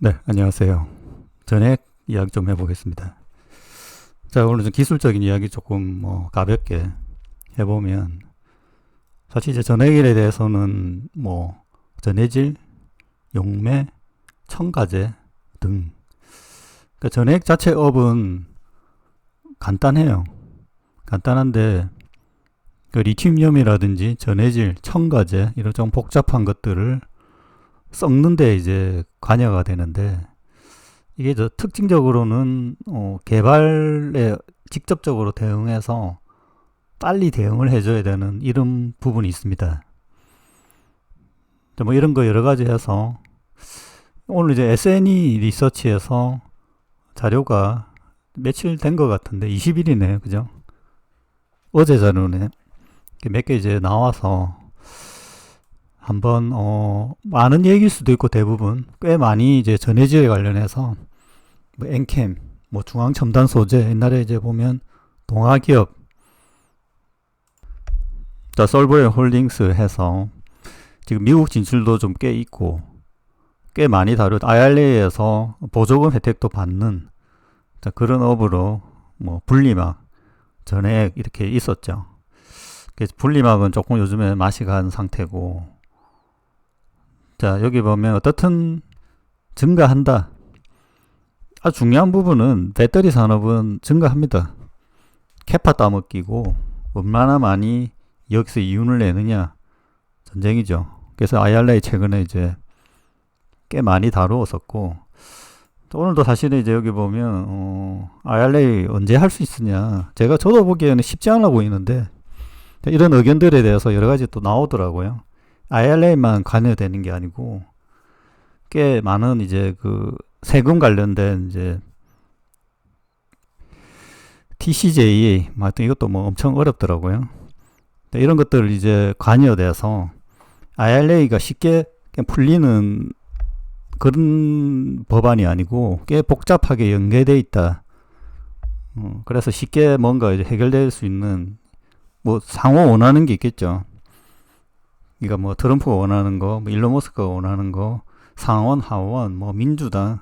네, 안녕하세요. 전액 이야기 좀 해보겠습니다. 자, 오늘 좀 기술적인 이야기 조금 뭐 가볍게 해보면, 사실 이제 전액일에 대해서는 뭐 전해질, 용매, 첨가제 등, 그러니까 전액 자체 업은 간단해요. 간단한데, 그 리튬이온이라든지 전해질, 첨가제 이런 좀 복잡한 것들을 썩는데 이제 관여가 되는데 이게 저 특징적으로는 어 개발에 직접적으로 대응해서 빨리 대응을 해줘야 되는 이런 부분이 있습니다. 뭐 이런 거 여러 가지 해서 오늘 이제 SNE 리서치에서 자료가 며칠 된 것 같은데 20일이네 그죠? 어제 자료네 몇 개 이제 나와서 한번 어 많은 얘기일 수도 있고 대부분 꽤 많이 이제 전해질에 관련해서 뭐 엔캠, 뭐 중앙 첨단 소재 옛날에 이제 보면 동아 기업 자 솔브웨어 홀딩스 해서 지금 미국 진출도 좀 꽤 있고 꽤 많이 다룬 IRA에서 보조금 혜택도 받는 자 그런 업으로 뭐 분리막 전액 이렇게 있었죠. 분리막은 조금 요즘에 맛이 간 상태고 자, 여기 보면 어떻든 증가한다. 아 중요한 부분은 배터리 산업은 증가합니다. 캐파 따먹기고 얼마나 많이 여기서 이윤을 내느냐 전쟁이죠. 그래서 IRA 최근에 이제 꽤 많이 다루었었고 오늘도 사실은 이제 여기 보면 어, IRA 언제 할 수 있으냐 제가 저도 보기에는 쉽지 않아 보이는데 이런 의견들에 대해서 여러 가지 또 나오더라고요. IRA만 관여되는 게 아니고 꽤 많은 이제 그 세금 관련된 이제 TCJA 하여튼 이것도 뭐 엄청 어렵더라고요. 이런 것들을 이제 관여돼서 IRA가 쉽게 풀리는 그런 법안이 아니고 꽤 복잡하게 연계돼 있다. 어, 그래서 쉽게 뭔가 이제 해결될 수 있는 뭐 상호 원하는 게 있겠죠. 그러니까 뭐 트럼프가 원하는 거, 뭐 일론 머스크가 원하는 거, 상원, 하원, 뭐 민주당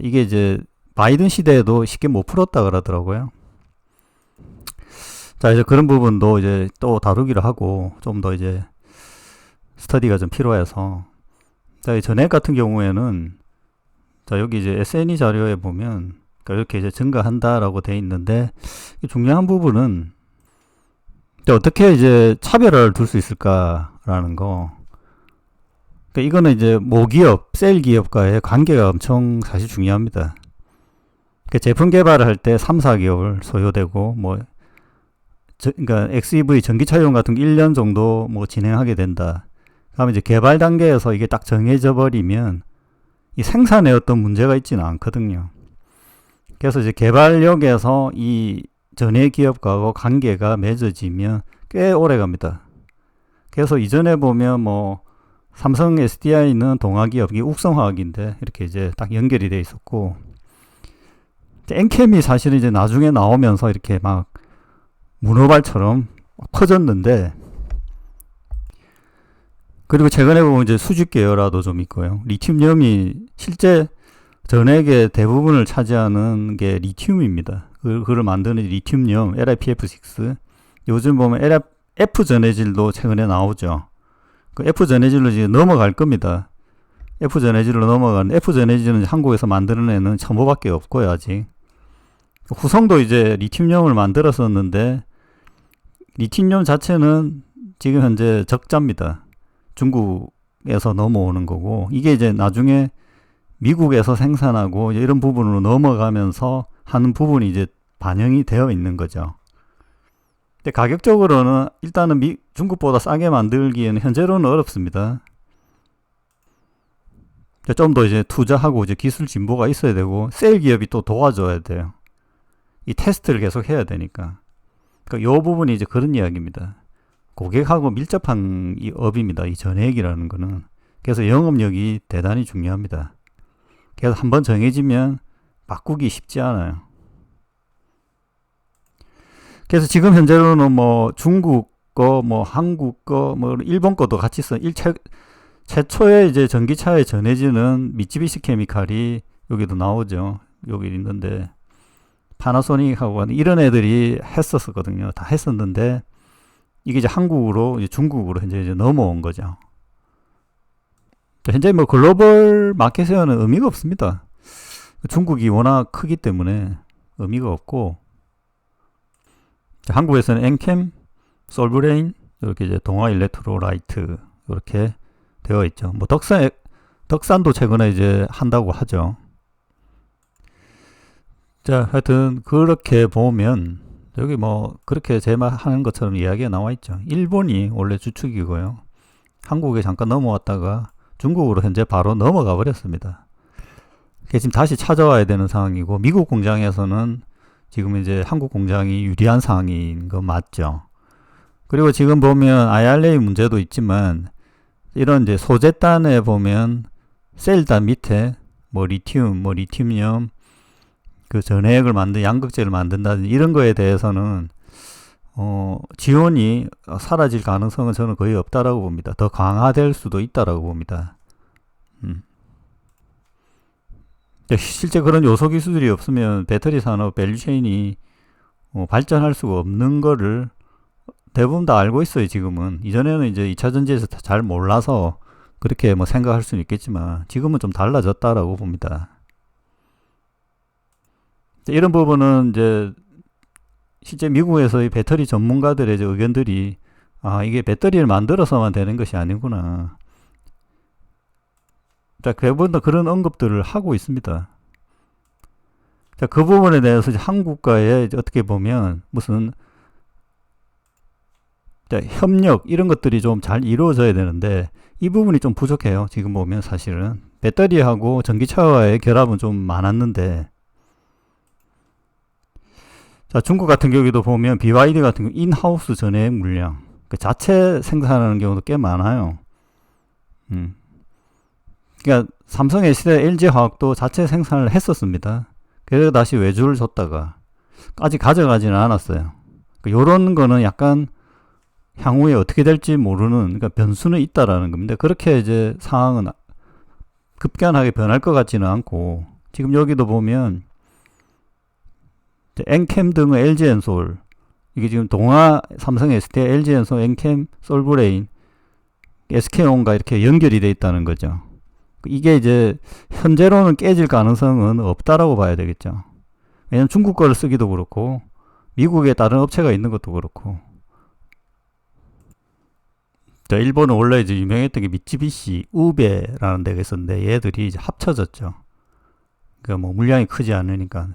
이게 이제 바이든 시대에도 쉽게 못 풀었다 그러더라고요. 자, 이제 그런 부분도 이제 또 다루기로 하고 좀 더 이제 스터디가 좀 필요해서 자, 이 전액 같은 경우에는 자, 여기 이제 SNE 자료에 보면 그러니까 이렇게 이제 증가한다라고 돼 있는데 중요한 부분은 어떻게 이제 차별을 둘수 있을까라는 거. 그러니까 이거는 이제 모기업, 셀 기업과의 관계가 엄청 사실 중요합니다. 그러니까 제품 개발을 할 때 3, 4개월 소요되고 뭐 저, 그러니까 XEV 전기차용 같은 게 1년 정도 뭐 진행하게 된다. 그러면 이제 개발 단계에서 이게 딱 정해져 버리면 이 생산에 어떤 문제가 있지는 않거든요. 그래서 이제 개발력에서 이 전해 기업과 관계가 맺어지면 꽤 오래 갑니다. 그래서 이전에 보면 뭐 삼성 SDI는 동화기업이 욱성화학인데 이렇게 이제 딱 연결이 돼 있었고 엔캠이 사실은 이제 나중에 나오면서 이렇게 막 문어발처럼 퍼졌는데 그리고 최근에 보면 이제 수직 계열화도 좀 있고요. 리튬염이 실제 전액의 대부분을 차지하는 게 리튬입니다. 그, 그걸 만드는 리튬염 LiPF6 요즘 보면 F 전해질도 최근에 나오죠. 그 F 전해질로 이제 넘어갈 겁니다. F 전해질로 넘어가는 F 전해질은 한국에서 만들어내는 첨보밖에 없고요 아직. 후성도 이제 리튬염을 만들었었는데 리튬염 자체는 지금 현재 적자입니다. 중국에서 넘어오는 거고 이게 이제 나중에 미국에서 생산하고 이런 부분으로 넘어가면서 하는 부분이 이제 반영이 되어 있는 거죠. 근데 가격적으로는 일단은 미, 중국보다 싸게 만들기에는 현재로는 어렵습니다. 좀 더 이제 투자하고 이제 기술 진보가 있어야 되고 셀 기업이 또 도와줘야 돼요. 이 테스트를 계속 해야 되니까. 그러니까 요 부분이 이제 그런 이야기입니다. 고객하고 밀접한 이 업입니다. 이 전액이라는 거는. 그래서 영업력이 대단히 중요합니다. 그래서 한번 정해지면 바꾸기 쉽지 않아요. 그래서 지금 현재로는 뭐 중국 거, 뭐 한국 거, 뭐 일본 거도 같이 써. 일 최, 최초에 이제 전기차의 전해지는 미쯔비시 케미칼이 여기도 나오죠. 여기 있는데 파나소닉하고 이런 애들이 했었거든요. 다 했었는데 이게 이제 한국으로 이제 중국으로 현재 이제 넘어온 거죠. 현재 뭐 글로벌 마켓에는 의미가 없습니다. 중국이 워낙 크기 때문에 의미가 없고 한국에서는 엔캠, 솔브레인 이렇게 이제 동아 일렉트로라이트 이렇게 되어 있죠. 뭐 덕산 덕산도 최근에 이제 한다고 하죠. 자, 하여튼 그렇게 보면 여기 뭐 그렇게 제 말 하는 것처럼 이야기가 나와 있죠. 일본이 원래 주축이고요. 한국에 잠깐 넘어왔다가 중국으로 현재 바로 넘어가 버렸습니다. 지금 다시 찾아와야 되는 상황이고 미국 공장에서는 지금 이제 한국 공장이 유리한 상황인 거 맞죠. 그리고 지금 보면 IRA 문제도 있지만 이런 이제 소재단에 보면 셀단 밑에 뭐 리튬, 뭐 리튬염, 그 전해액을 만든 양극재를 만든다든지 이런 거에 대해서는 어, 지원이 사라질 가능성은 저는 거의 없다라고 봅니다. 더 강화될 수도 있다라고 봅니다. 음. 실제 그런 요소 기술이 없으면 배터리 산업 밸류체인이 어, 발전할 수가 없는 거를 대부분 다 알고 있어요, 지금은. 이전에는 이제 2차 전지에서 잘 몰라서 그렇게 뭐 생각할 수는 있겠지만 지금은 좀 달라졌다라고 봅니다. 이런 부분은 이제 실제 미국에서의 배터리 전문가들의 의견들이 아, 이게 배터리를 만들어서만 되는 것이 아니구나. 자, 대부분 그런 언급들을 하고 있습니다. 자, 그 부분에 대해서 한국과의 어떻게 보면 무슨 자, 협력 이런 것들이 좀 잘 이루어져야 되는데 이 부분이 좀 부족해요. 지금 보면 사실은 배터리하고 전기차와의 결합은 좀 많았는데 자, 중국 같은 경우도 보면 BYD 같은 경우 인하우스 전해액 물량 그 자체 생산하는 경우도 꽤 많아요. 음. 그러니까 삼성, SK, LG 화학도 자체 생산을 했었습니다. 그래서 다시 외주를 줬다가 아직 가져가지는 않았어요. 그러니까 요런 거는 약간 향후에 어떻게 될지 모르는 그러니까 변수는 있다라는 겁니다. 그렇게 이제 상황은 급변하게 변할 것 같지는 않고 지금 여기도 보면 엔캠 등의 LG 엔솔 이게 지금 동아 삼성 ST LG 엔솔 엔캠 솔브레인 SK온과 이렇게 연결이 돼 있다는 거죠. 이게 이제 현재로는 깨질 가능성은 없다라고 봐야 되겠죠. 왜냐면 중국 거를 쓰기도 그렇고 미국에 다른 업체가 있는 것도 그렇고 자, 일본은 원래 이제 유명했던 게 미쯔비시, 우베라는 데가 있었는데 얘들이 이제 합쳐졌죠. 그뭐 물량이 크지 않으니까.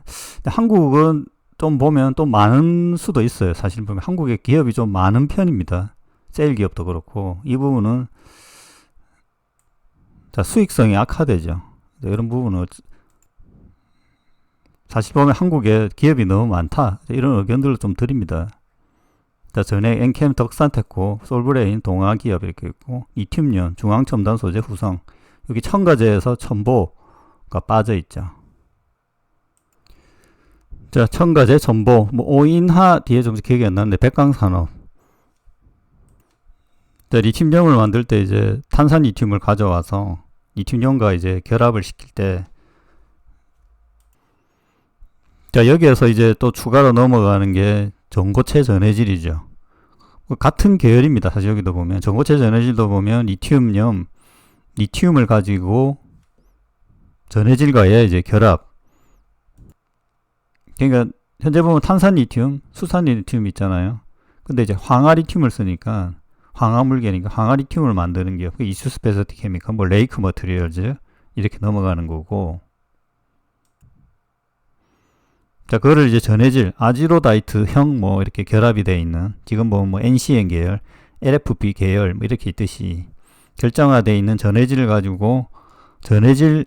한국은 좀 보면 또 많은 수도 있어요. 사실 보면 한국의 기업이 좀 많은 편입니다. 세일 기업도 그렇고 이 부분은 자 수익성이 악화되죠. 이런 부분은 사실 보면 한국에 기업이 너무 많다 이런 의견들을 좀 드립니다. 자, 전에 엔캠 덕산테코, 솔브레인, 동아기업 이렇게 있고 이튬년, 중앙첨단 소재 후성 여기 첨가제에서 첨보가 빠져 있죠. 자, 첨가제, 첨보, 뭐 오인하 뒤에 좀 기억이 안 나는데 백강산업. 자, 리튬염을 만들 때 이제 탄산 리튬을 가져와서 리튬염과 이제 결합을 시킬 때 자, 여기에서 이제 또 추가로 넘어가는 게 전고체 전해질이죠. 뭐 같은 계열입니다. 사실 여기도 보면 전고체 전해질도 보면 리튬염, 리튬을 가지고 전해질과의 이제 결합. 그러니까 현재 보면 탄산 리튬, 수산 리튬 있잖아요. 근데 이제 황화 리튬을 쓰니까 황화 물개니까 황화 리튬을 만드는 게 이수 스페서티 케미칼, 뭐 레이크 머트리얼즈 이렇게 넘어가는 거고 자, 그거를 이제 전해질 아지로다이트형 뭐 이렇게 결합이 되어 있는 지금 보면 뭐 NCN 계열, LFP 계열 뭐 이렇게 있듯이 결정화되어 있는 전해질을 가지고 전해질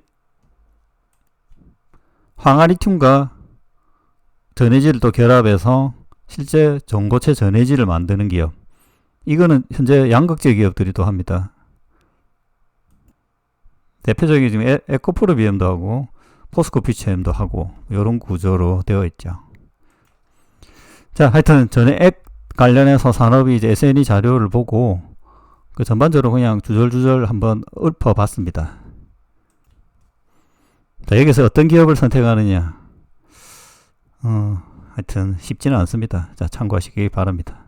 황화리튬과 전해질을 또 결합해서 실제 전고체 전해질을 만드는 기업. 이거는 현재 양극재 기업들이 또 합니다. 대표적인 지금 에, 에코프로 BM도 하고 포스코 PCM도 하고 이런 구조로 되어 있죠. 자, 하여튼 전에 앱 관련해서 산업이 이제 SNE 자료를 보고 그 전반적으로 그냥 주절주절 한번 읊어봤습니다. 자, 여기서 어떤 기업을 선택하느냐. 어, 하여튼 쉽지는 않습니다. 자, 참고하시기 바랍니다.